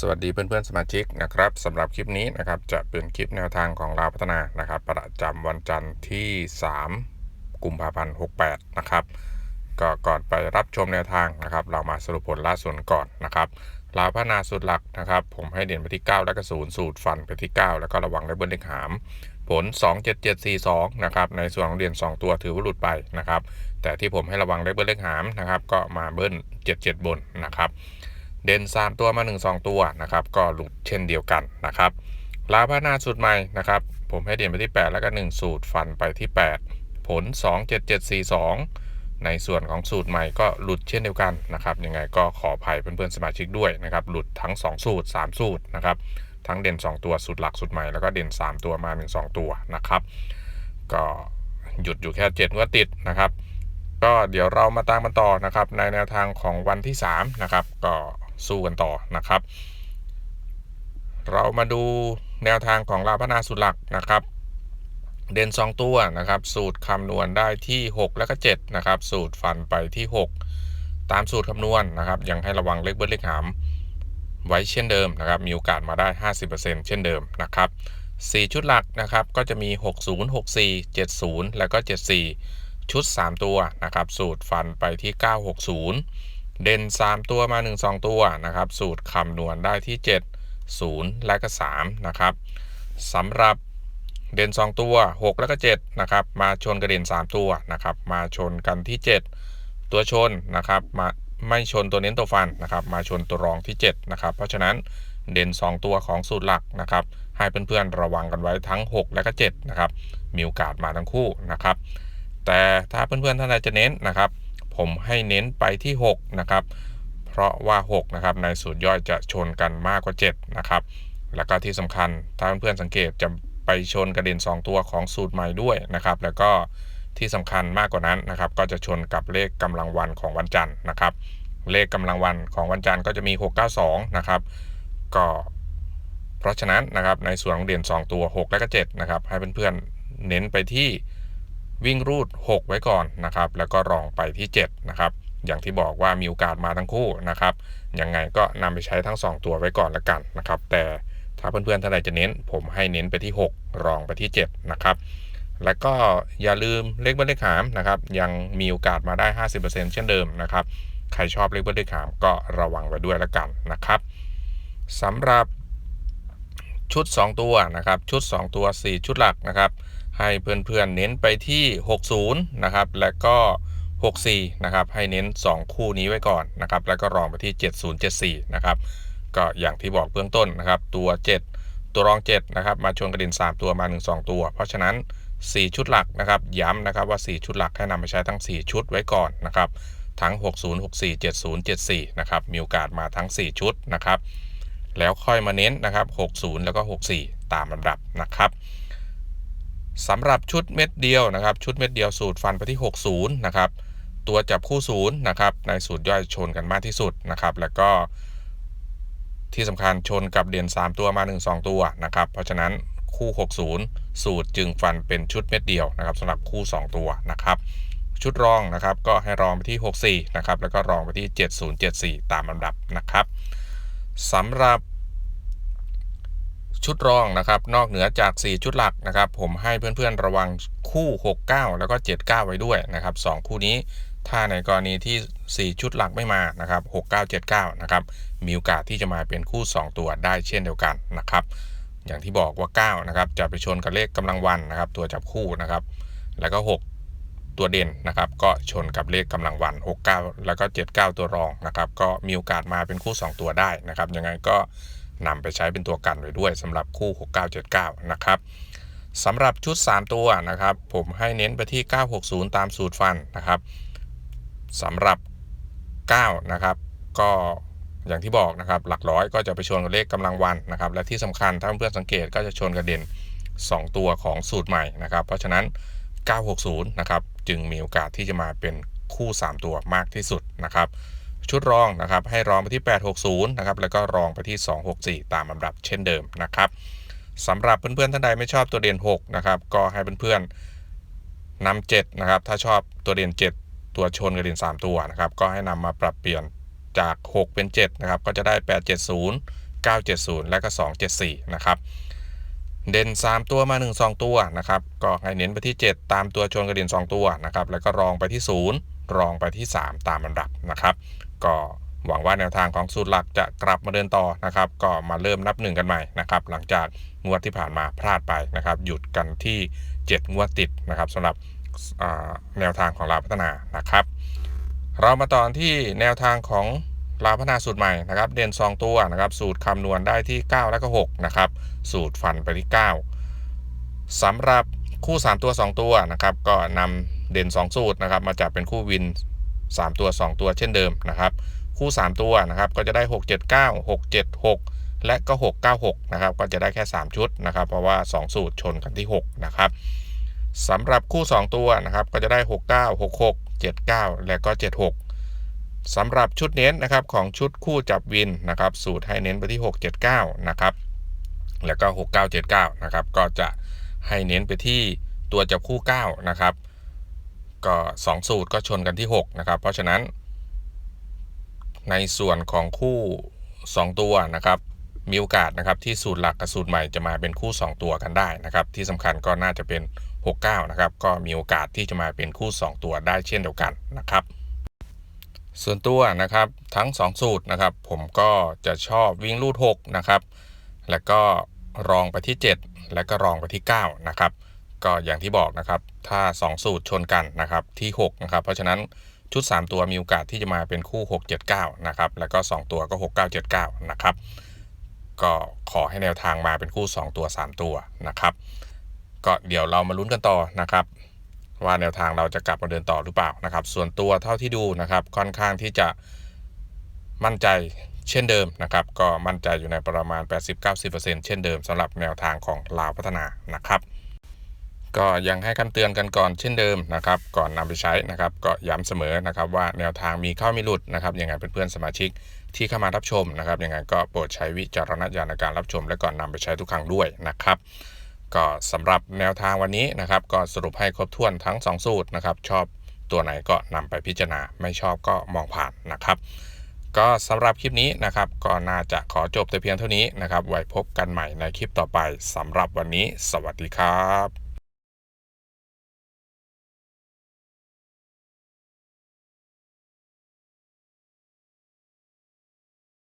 สวัสดีเพื่อนๆสมาชิกนะครับสำหรับคลิปนี้นะครับจะเป็นคลิปแนวทางของเราพัฒนานะครับ ประจำวันจันทร์ที่ 3 กุมภาพันธ์ 68 นะครับก็ก่อนไปรับชมแนวทางนะครับ เรามาสรุปผลล่าสุดก่อนนะครับเราวพัฒนาสูตรหลักนะครับ ผมให้เด่นไปที่ 9 และก็ศูนย์สูตรฟันไปที่ 9 แล้วก็ระวังได้เบิ้ลเลขหาม ผล 27742 นะครับในส่วนของเด่น2 ตัวถือว่าหลุดไปนะครับ แต่ที่ผมให้ระวังได้เบิ้ลเลขหามนะครับ ก็มาเบิ้ล77 บนนะครับ เด่น3ตัวมา 1 2 ตัวนะครับก็หลุดเช่นเดียวกันนะครับลาพานาสูตรใหม่นะครับผมให้เด่นไปที่ 8 แล้วก็ 1 สูตรฟันไปที่ 8 ผล 27742 ในส่วนของสูตรใหม่ก็หลุดเช่นเดียวกันนะครับยังไงก็ขออภัยเพื่อนๆสมาชิกด้วยนะครับหลุดทั้ง 2 สูตร 3 สูตรนะครับทั้งเด่น 2 ตัวสูตรหลักสูตรใหม่แล้วก็เด่น 3 ตัวมา 1 2 ตัวนะครับก็หยุดอยู่แค่7งวดติดนะครับ ก็เดี๋ยวเรามาตามกันต่อนะครับในแนวทางของวันที่3นะครับก็ สู้กันต่อนะครับ เรามาดูแนวทางของลาพนาสุดหลักนะครับ เด่น2 ตัวนะครับ สูตรคำนวณได้ที่ 6 แล้วก็7นะครับ สูตรฟันไปที่ 6 ตามสูตรคำนวณนะครับ ยังให้ระวังเลขเบิ้ลเลขหามไว้เช่นเดิมนะครับ มีโอกาสมาได้ 50%เช่นเดิมนะครับ4ชุดหลักนะครับ ก็จะมี 60 64 70 แล้วก็ 74 ชุด 3 ตัวนะครับ สูตรฟันไปที่ 960 เด่น 3 ตัวมา 1 2 ตัวนะครับ สูตรคำนวณได้ที่ 7 0 และก็3นะครับสำหรับเด่น 2 ตัว 6 แล้วก็7นะครับ มาชนกระเด่น 3 ตัวนะครับ มาชนกันที่ 7 ตัวชนนะครับ มาไม่ชนตัวเน้นตัวฟันนะครับ มาชนตัวรองที่7นะครับ เพราะฉะนั้นเด่น 2 ตัวของสูตรหลักนะครับ ให้เพื่อนๆระวังกันไว้ทั้ง 6 และก็7นะครับ มีโอกาสมาทั้งคู่นะครับ แต่ถ้าเพื่อนๆท่านใดจะเน้นนะครับ ผมให้เน้นไปที่ 6 นะครับ เพราะว่า 6 นะครับ ในสูตรย่อยจะชนกันมากกว่า 7 นะครับ แล้วก็ที่สำคัญถ้าเพื่อนๆสังเกตจะไปชนกระเด็น 2 ตัวของสูตรใหม่ด้วยนะครับ แล้วก็ที่สำคัญมากกว่านั้นนะครับ ก็จะชนกับเลขกำลังวันของวันจันทร์นะครับ เลขกำลังวันของวันจันทร์ก็จะมี 692 นะครับ ก็เพราะฉะนั้นนะครับในส่วนของเด่น2 ตัว 6 และก็7นะครับให้เพื่อนๆเน้นไปที่ วิ่งรูด 6 ไว้ก่อนนะครับ แล้วก็รองไปที่7นะครับ อย่างที่บอกว่ามีโอกาสมาทั้งคู่นะครับ ยังไงก็นำไปใช้ทั้ง 2 ตัวไว้ก่อนละกันนะครับ แต่ถ้าเพื่อนๆท่านใดจะเน้น ผมให้เน้นไปที่ 6 รองไปที่ 7 นะครับ แล้วก็อย่าลืมเลขเบิ้ลเลขหามนะครับ ยังมีโอกาสมาได้ 50%เช่นเดิมนะครับ ใครชอบเลขเบิ้ลเลขหามก็ระวังไว้ด้วยละกันนะครับสำหรับชุด 2 ตัวนะครับ ชุด 2 ตัว 4 ชุดหลักนะครับ ให้เพื่อนๆเน้นไปที่ 60 นะครับ และก็ 64 นะครับ ให้เน้น 2 คู่นี้ไว้ก่อนนะครับ แล้วก็รองไปที่ 7074 นะครับ ก็อย่างที่บอกเบื้องต้นนะครับ ตัว 7 ตัวรอง 7 นะครับ มาชนกระด็น3 ตัวมา 1 2 ตัว เพราะฉะนั้น 4 ชุดหลักนะครับ ย้ำนะครับว่า 4 ชุดหลักให้นำไปใช้ทั้ง 4 ชุดไว้ก่อนนะครับ ทั้ง 60 64 70 74 นะครับ มีโอกาสมาทั้ง 4 ชุดนะครับ แล้วค่อยมาเน้นนะครับ 60 แล้วก็ 64 ตามลำดับนะครับ สำหรับชุดเม็ดเดียวนะครับ ชุดเม็ดเดียวสูตรฟันไปที่ 60 นะครับ ตัวจับคู่ศูนย์นะครับ ในสูตรย่อยชนกันมากที่สุดนะครับ แล้วก็ที่สำคัญชนกับเด่น 3 ตัวมา 1 2 ตัวนะครับ เพราะฉะนั้นคู่ 60 สูตรจึงฟันเป็นชุดเม็ดเดียวนะครับสำหรับคู่ 2 ตัวนะครับชุดรองนะครับก็ให้รองไปที่ 64 นะครับ แล้วก็รองไปที่ 7074 ตามลำดับนะครับสำหรับ ชุดรองนะครับ นอกเหนือจาก 4 ชุดหลักนะครับ ผมให้เพื่อนๆระวังคู่ 69 แล้วก็ 79 ไว้ด้วยนะครับ 2 คู่นี้ถ้าในกรณีที่ 4 ชุดหลักไม่มานะครับ 69 79 นะครับ มีโอกาสที่จะมาเป็นคู่ 2 ตัวได้เช่นเดียวกันนะครับ อย่างที่บอกว่า 9 นะครับ จะไปชนกับเลขกำลังวันนะครับ ตัวจับคู่นะครับ แล้วก็ 6 ตัวเด่นนะครับ ก็ชนกับเลขกำลังวัน 69 แล้วก็ 79 ตัวรองนะครับ ก็มีโอกาสมาเป็นคู่ 2 ตัวได้นะครับ ยังไงก็ นำไปใช้เป็นตัวกันไว้ด้วยสำหรับคู่ 6979 นะครับสำหรับชุด 3 ตัวนะครับ ผมให้เน้นไปที่ 960 ตามสูตรฟันนะครับสำหรับ 9 นะครับ ก็อย่างที่บอกนะครับ หลักร้อยก็จะไปชนกับเลขกำลังวันนะครับ และที่สำคัญถ้าเพื่อนสังเกตก็จะชนกระเด็น 2 ตัวของสูตรใหม่นะครับ เพราะฉะนั้น 960 นะครับ จึงมีโอกาสที่จะมาเป็นคู่ 3 ตัวมากที่สุดนะครับ ชุดรองนะครับให้รองไปที่ 860 นะครับแล้วก็รองไปที่ 264 ตามลำดับเช่นเดิมนะครับสำหรับเพื่อนๆท่านใดไม่ชอบตัวเด่น6นะครับก็ให้เพื่อนๆนำ7นะครับถ้าชอบตัวเด่น 7 ตัวชนกับเด่น3 ตัวนะครับก็ให้นำมาปรับเปลี่ยนจาก 6 เป็น7นะครับก็จะได้ 870 970 และก็ 274 นะครับเด่น 3 ตัวมา 1 2 ตัวนะครับก็ให้เน้นไปที่ 7 ตามตัวชนกระเด็น2 ตัวนะครับแล้วก็รองไปที่ 0 รองไปที่ 3 ตามลำดับนะครับ ก็หวังว่าแนวทางของสูตรหลักจะกลับมาเดินต่อนะครับ ก็มาเริ่มนับหนึ่งกันใหม่นะครับ หลังจากงวดที่ผ่านมาพลาดไปนะครับ หยุดกันที่ 7 งวดติดนะครับสำหรับแนวทางของเราวพัฒนานะครับ เรามาต่อที่แนวทางของลาวพัฒนาสูตรใหม่นะครับ เด่น2ตัวนะครับ สูตรคำนวณได้ที่ 9 และก็6นะครับ สูตรฟันไปที่ 9สำหรับคู่ 3 ตัว 2 ตัวนะครับ ก็นำเด่น 2 สูตรนะครับ มาจับเป็นคู่วิน 3 ตัว 2 ตัวเช่นเดิมนะครับ คู่ 3 ตัวนะครับก็จะได้ 679 676 และก็ 696นะครับก็จะได้แค่ 3 ชุดนะครับ เพราะว่า 2 สูตรชนกันที่ 6 นะครับสำหรับคู่ 2 ตัวนะครับก็จะได้ 69 66 79 และก็ 76สำหรับชุดเน้นนะครับของชุดคู่จับวินนะครับ สูตรให้เน้นไปที่ 679 นะครับ แล้วก็ 6979 นะครับ ก็จะให้เน้นไปที่ตัวจับคู่ 9 นะครับ ก็ 2 สูตรก็ชนกันที่ 6 นะครับ เพราะฉะนั้น ในส่วนของคู่ 2 ตัวนะครับมีโอกาสนะครับที่สูตรหลักกับสูตรใหม่จะมาเป็นคู่ 2 ตัวกันได้นะครับ ที่สำคัญก็น่าจะเป็น 69 นะครับ ก็มีโอกาสที่จะมาเป็นคู่ 2 ตัวได้เช่นเดียวกันนะครับ ส่วนตัวนะครับทั้ง 2 สูตรนะครับ ผมก็จะชอบวิ่งลูด6นะครับ แล้วก็รองไปที่ 7 แล้วก็รองไปที่ 9 นะครับ ก็อย่างที่บอกนะครับ ถ้า 2 สูตรชนกันนะครับที่6นะครับเพราะฉะนั้นชุด 3 ตัวมีโอกาสที่จะมาเป็นคู่ 6 7 9นะครับแล้วก็ 2 ตัวก็ 6 9 7 9นะครับก็ขอให้แนวทางมาเป็นคู่ 2 ตัว 3 ตัวนะครับ ก็เดี๋ยวเรามาลุ้นกันต่อนะครับ ว่าแนวทางเราจะกลับมาเดินต่อหรือเปล่านะครับ ส่วนตัวเท่าที่ดูนะครับค่อนข้างที่จะมั่นใจเช่นเดิมนะครับ ก็มั่นใจอยู่ในประมาณ 80-90%เช่นเดิมสำหรับแนวทางของลาวพัฒนานะครับ ก็ยังให้คำเตือนกันก่อนเช่นเดิมนะครับก่อนนำไปใช้นะครับก็ย้ำเสมอนะครับว่าแนวทางมีเข้ามีหลุดนะครับยังไงเพื่อนๆสมาชิกที่เข้ามารับชมนะครับยังไงก็โปรดใช้วิจารณญาณในการรับชม และก่อนนำไปใช้ทุกครั้งด้วยนะครับก็สำหรับแนวทางวันนี้นะครับก็สรุปให้ครบถ้วนทั้ง 2 สูตรนะครับชอบตัวไหนก็นำไปพิจารณาไม่ชอบก็มองผ่านนะครับก็สำหรับคลิปนี้นะครับก็น่าจะขอจบแต่เพียงเท่านี้นะครับไว้พบกันใหม่ในคลิปต่อไปสำหรับวันนี้ สวัสดีครับ